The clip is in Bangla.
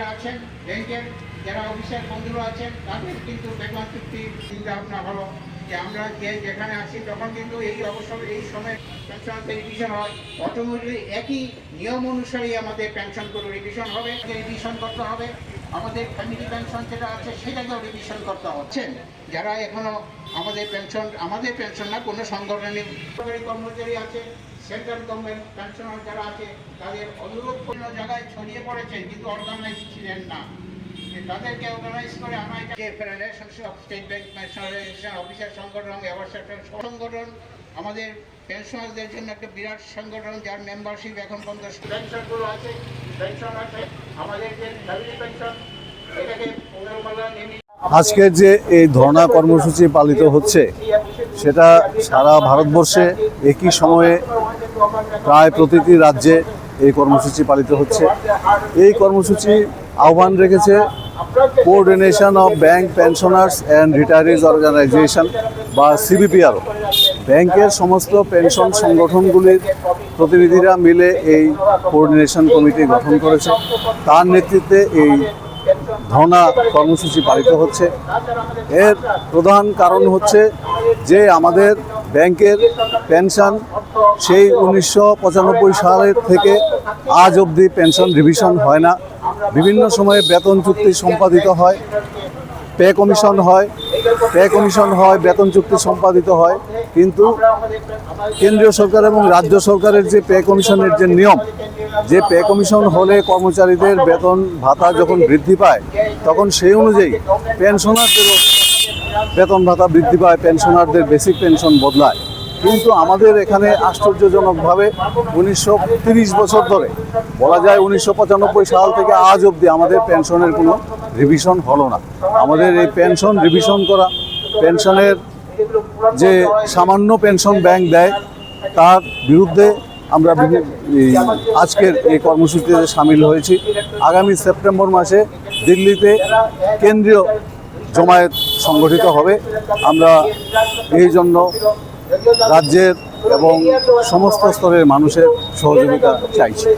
কর্মচারীরা আছেন ব্যাংকের যারা অফিসার বন্ধুরা আছেন, তাদের কিন্তু বেতন চুক্তি চিন্তা ভাবনা হলো যে আমরা যে যেখানে আছি, তখন কিন্তু এই অবসর, এই সময় পেনশন রিভিশন হয়। অটোমেটিক একই নিয়ম অনুসারে আমাদের পেনশনগুলো রিভিশন হবে রিভিশন করতে হবে। আমাদের ফ্যামিলি পেনশন যেটা আছে, সেটাকেও রিভিশন করতে হচ্ছে। যারা এখনও আমাদের পেনশন আমাদের পেনশন না, কোনো সংগঠনে সরকারি কর্মচারী আছে সেন্ট্রাল গভর্নমেন্ট পেনশনার যারা আছে, তাদের অনুরোধ কোনো জায়গায় ছড়িয়ে পড়েছেন কিন্তু অর্গানাইজ ছিলেন না। তাদেরকে অর্গানাইজ করে আমরা এটা যে federation of state bank nationalization officer সংগঠন এবার সংগঠন, আমাদের পেনশনারদের জন্য একটা বিরাট সংগঠন, যার মেম্বারশিপ এখন পর্যন্ত পেনশনগুলো আছে পেনশন আছে, আমাদের যে ফ্যামিলি পেনশন এটাকে আজকের যে এই ধর্ণা কর্মসূচি পালিত হচ্ছে, সেটা সারা ভারতবর্ষে একই সময়ে প্রায় প্রতিটি রাজ্যে এই কর্মসূচি পালিত হচ্ছে। এই কর্মসূচি আহ্বান রেখেছে coordination of bank pensioners and retirees organization বা সিবিপিআরও ব্যাংকের সমস্ত পেনশন সংগঠনগুলির প্রতিনিধিরা মিলে এই কোঅর্ডিনেশন কমিটি গঠন করেছে। তার নেতৃত্বে এই ধর্ণা কর্মসূচি পালিত হচ্ছে। এর প্রধান কারণ হচ্ছে যে আমাদের ব্যাংকের পেনশন সেই উনিশশো পঁচানব্বই সালের থেকে আজ অবধি পেনশন রিভিশন হয় না। বিভিন্ন সময়ে বেতন চুক্তি সম্পাদিত হয়, পে কমিশন হয়, পে কমিশন হয়, বেতন চুক্তি সম্পাদিত হয়। কিন্তু কেন্দ্রীয় সরকার এবং রাজ্য সরকারের যে পে কমিশনের যে নিয়ম, যে পে কমিশন হলে কর্মচারীদের বেতন ভাতা যখন বৃদ্ধি পায়, তখন সেই অনুযায়ী পেনশনারদেরও বেতন ভাতা বৃদ্ধি পায় পেনশনারদের বেসিক পেনশন বদলায়। কিন্তু আমাদের এখানে আশ্চর্যজনকভাবে উনিশশো তিরিশ বছর ধরে, বলা যায় উনিশশো পঁচানব্বই সাল থেকে আজ অবধি আমাদের পেনশনের কোনো রিভিশন হলো না। আমাদের এই পেনশন রিভিশন করা পেনশনের যে সামান্য পেনশন ব্যাংক দেয়, তার বিরুদ্ধে আমরা আজকের এই কর্মসূচিতে সামিল হয়েছি। আগামী সেপ্টেম্বর মাসে দিল্লিতে কেন্দ্রীয় জমায়েত সংগঠিত হবে। আমরা এই জন্য রাজ্যের এবং সমস্ত স্তরের মানুষের সহযোগিতা চাইছি।